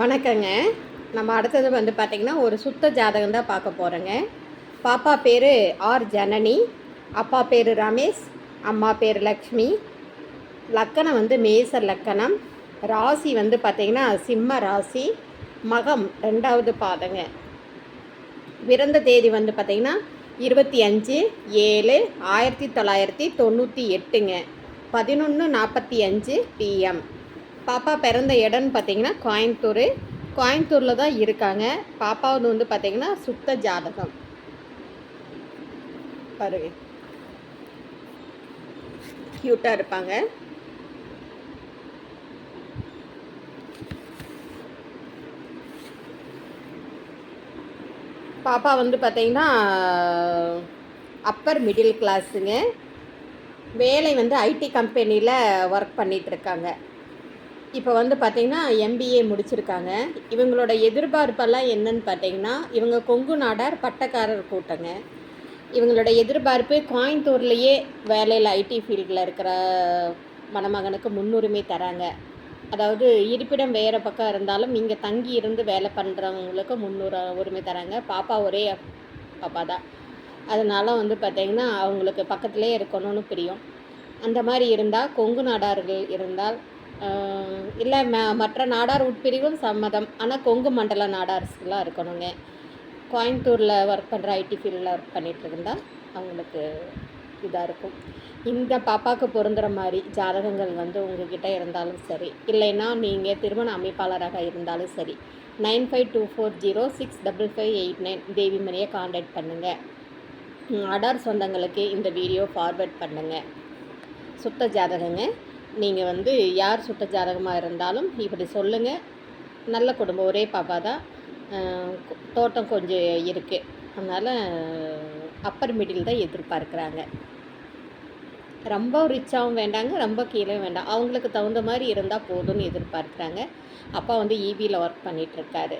வணக்கங்க. நம்ம அடுத்தது வந்து பார்த்திங்கன்னா ஒரு சுத்த ஜாதகம் தான் பார்க்க போகிறோங்க பாப்பா பேர் ஆர் ஜனனி அப்பா பேர் ரமேஷ் அம்மா பேர் லக்ஷ்மி. லக்கணம் வந்து மேச லக்கணம். ராசி வந்து பார்த்திங்கன்னா சிம்ம ராசி. மகம் ரெண்டாவது பாதங்க. பிறந்த தேதி வந்து பார்த்திங்கன்னா இருபத்தி அஞ்சு ஏழு ஆயிரத்தி தொள்ளாயிரத்தி தொண்ணூற்றி எட்டுங்க. பதினொன்று நாற்பத்தி அஞ்சு பிஎம் பாப்பா பிறந்த இடம்னு பார்த்தீங்கன்னா கோயம்புத்தூர். கோயம்புத்தூரில் தான் இருக்காங்க. பாப்பாவது வந்து பார்த்தீங்கன்னா சுத்த ஜாதகம். பாருங்க. க்யூட்டாக இருப்பாங்க. பாப்பா வந்து பார்த்தீங்கன்னா அப்பர் மிடில் கிளாஸுங்க வேலை வந்து ஐடி கம்பெனியில் ஒர்க் பண்ணிகிட்டு இருக்காங்க. இப்போ வந்து பார்த்திங்கன்னா எம்பிஏ முடிச்சிருக்காங்க. இவங்களோட எதிர்பார்ப்பெல்லாம் என்னன்னு பார்த்தீங்கன்னா இவங்க கொங்கு நாடார் பட்டக்காரர் கூட்டங்க. இவங்களோட எதிர்பார்ப்பு கோயம்புத்தூர்லேயே வேலையில் ஐடி ஃபீல்டில் இருக்கிற மணமகனுக்கு முன்னுரிமை தராங்க. அதாவது இருப்பிடம் வேறு பக்கம் இருந்தாலும் இங்கே தங்கி இருந்து வேலை பண்ணுறவங்களுக்கு முன்னுர உரிமை தராங்க. பாப்பா ஒரே பாப்பா தான். அதனால் வந்து பார்த்திங்கன்னா அவங்களுக்கு பக்கத்துலேயே இருக்கணும்னு பிரியம். அந்த மாதிரி இருந்தால் கொங்கு நாடார்கள் இருந்தால் இல்லை ம மற்ற நாடார் உட்பிரிவும் சம்மதம். ஆனால் கொங்கு மண்டல நாடார்ஸ்லாம் இருக்கணுங்க. கோயம்புத்தூரில் ஒர்க் பண்ணுற ஐடி ஃபீல்டில் ஒர்க் பண்ணிகிட்டு இருந்தால் அவங்களுக்கு இதாக இருக்கும். இந்த பாப்பாவுக்கு பொருந்துகிற மாதிரி ஜாதகங்கள் வந்து உங்ககிட்ட இருந்தாலும் சரி இல்லைன்னா நீங்கள் திருமண அமைப்பாளராக இருந்தாலும் சரி nine five two four zero six double five eight nine Devi மணியை காண்டாக்ட் பண்ணுங்கள் அடார் சொந்தங்களுக்கு இந்த வீடியோ ஃபார்வேர்ட் பண்ணுங்கள் சுத்த ஜாதகங்க. நீங்கள் வந்து யார் சுட்ட ஜாதகமாக இருந்தாலும் இப்படி சொல்லுங்கள் நல்ல குடும்பம் ஒரே பாப்பா தான். தோட்டம் கொஞ்சம் இருக்குது அதனால் அப்பர் மிடில் தான் எதிர்பார்க்குறாங்க. ரொம்ப ரிச்சாகவும் வேண்டாங்க ரொம்ப கீழே வேண்டாம். அவங்களுக்கு தகுந்த மாதிரி இருந்தால் போதும்னு எதிர்பார்க்குறாங்க. அப்பா வந்து இபியில் ஒர்க் பண்ணிகிட்ருக்காரு